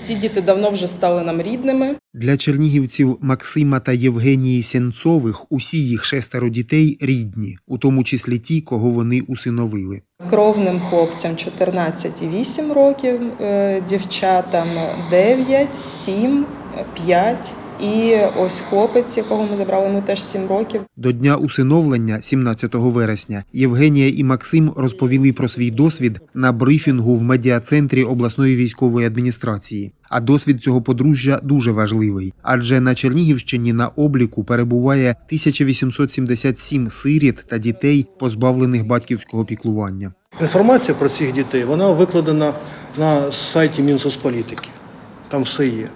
Ці діти давно вже стали нам рідними. Для чернігівців Максима та Євгенії Сенцових усі їх шестеро дітей рідні, у тому числі ті, кого вони усиновили. Кровним хлопцям 14 і 8 років, е, дівчатам 9, 7, 5. І ось хлопець, якого ми забрали, йому теж 7 років. До дня усиновлення, 17 вересня, Євгенія і Максим розповіли про свій досвід на брифінгу в медіа-центрі обласної військової адміністрації. А досвід цього подружжя дуже важливий, адже на Чернігівщині на обліку перебуває 1877 сиріт та дітей, позбавлених батьківського піклування. Інформація про цих дітей вона викладена на сайті Мінсоцполітики. Там все є.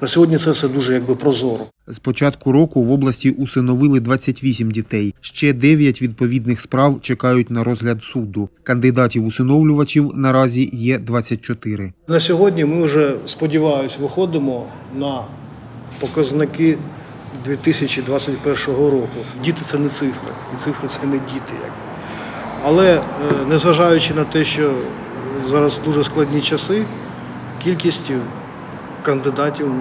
На сьогодні це все дуже якби прозоро. З початку року в області усиновили 28 дітей. Ще 9 відповідних справ чекають на розгляд суду. Кандидатів усиновлювачів наразі є 24. На сьогодні ми вже, сподіваюся, виходимо на показники 2021 року. Діти це не цифри, і цифри це не діти. Але е, незважаючи на те, що зараз дуже складні часи, кількість кандидатів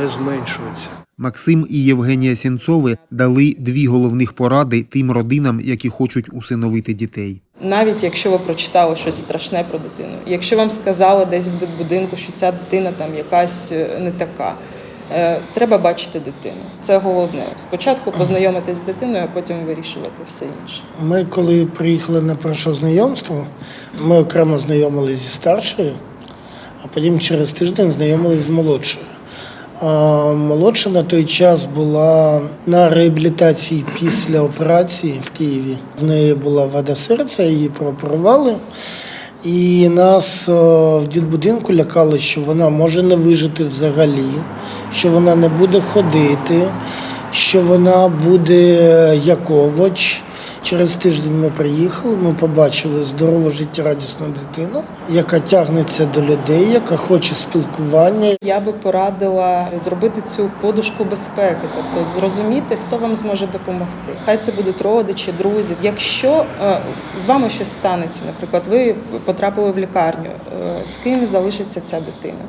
не зменшується. Максим і Євгенія Сінцови дали дві головних поради тим родинам, які хочуть усиновити дітей. Навіть якщо ви прочитали щось страшне про дитину, якщо вам сказали десь в дитбудинку, що ця дитина там якась е, не така, е, треба бачити дитину. Це головне. Спочатку познайомитись з дитиною, а потім вирішувати все інше. Ми, коли приїхали на перше знайомство, ми окремо знайомилися зі старшою, а потім через тиждень знайомилися з молодшою. А молодша на той час була на реабілітації після операції в Києві. В неї була вада серця, її прооперували. І нас е, в дитбудинку лякали, що вона може не вижити взагалі, що вона не буде ходити, що вона буде як овоч. Через тиждень ми приїхали, ми побачили здорову життєрадісну дитину, яка тягнеться до людей, яка хоче спілкування. Я би порадила зробити цю подушку безпеки, тобто зрозуміти, хто вам зможе допомогти. Хай це будуть родичі, друзі. Якщо е, з вами щось станеться, наприклад, ви потрапили в лікарню, е, з ким залишиться ця дитина?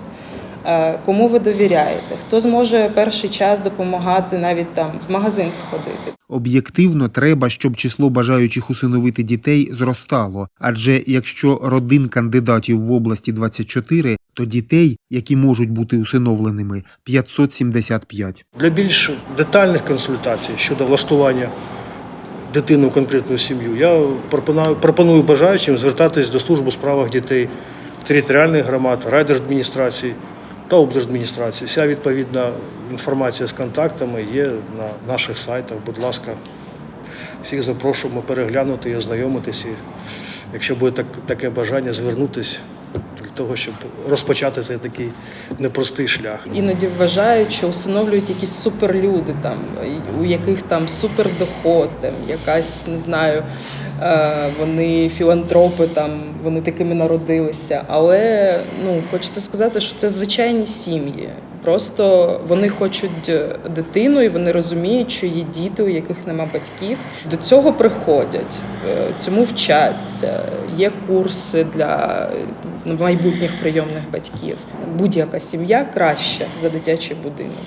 Е, Кому ви довіряєте? Хто зможе перший час допомагати навіть там в магазин сходити? Об'єктивно треба, щоб число бажаючих усиновити дітей зростало. Адже якщо родин кандидатів в області 24, то дітей, які можуть бути усиновленими, 575. Для більш детальних консультацій щодо влаштування дитини у конкретну сім'ю, я пропоную, пропоную бажаючим звертатись до служби у справах дітей територіальних громад, райдержадміністрацій та облдержадміністрації. Вся відповідна інформація з контактами є на наших сайтах. Будь ласка, всіх запрошуємо переглянути і ознайомитися. Якщо буде так, таке бажання, звернутися того, щоб розпочати цей такий непростий шлях. Іноді вважають, що усиновлюють якісь суперлюди, там у яких там супердоход, там якась не знаю, е, вони філантропи, там вони такими народилися. Але ну хочеться сказати, що це звичайні сім'ї. Просто вони хочуть е, дитину, і вони розуміють, що є діти, у яких нема батьків. До цього приходять, е, цьому вчаться. Є курси для е, майбутніх прийомних батьків. Будь-яка сім'я краще за дитячий будинок.